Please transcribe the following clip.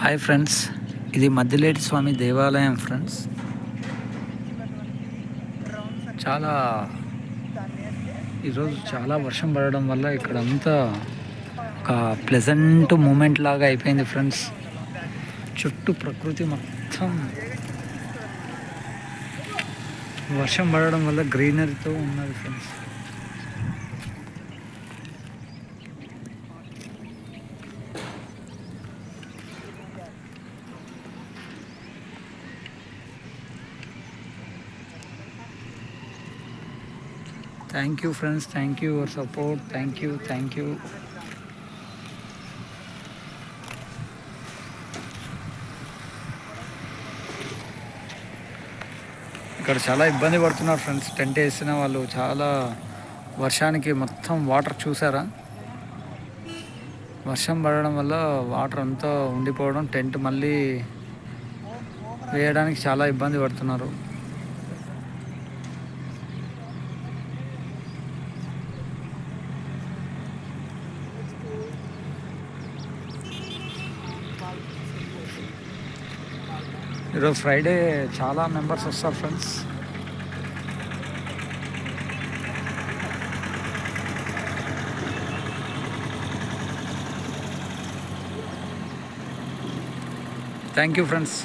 Hi friends ఇది మద్దిలేటి స్వామి దేవాలయం friends చాలా ఈరోజు చాలా వర్షం పడడం వల్ల ఇక్కడ అంతా ఒక ప్లెజెంట్ మూమెంట్ లాగా అయిపోయింది ఫ్రెండ్స్ చుట్టూ ప్రకృతి మొత్తం వర్షం పడడం వల్ల గ్రీనరీతో ఉన్నది friends thank you friends thank you your support thank you thank you ఇక్కడ చాలా ఇబ్బంది పడుతున్నారు ఫ్రెండ్స్ టెంట్ వేసిన వాళ్ళు చాలా వర్షానికి మొత్తం వాటర్ చూసారా? వర్షం పడడం వల్ల వాటర్ అంతా ఉండిపోవడం టెంట్ మళ్ళీ వేయడానికి చాలా ఇబ్బంది పడుతున్నారు. ఈరోజు ఫ్రైడే చాలా మెంబర్స్ వస్తారు ఫ్రెండ్స్. Thank you friends.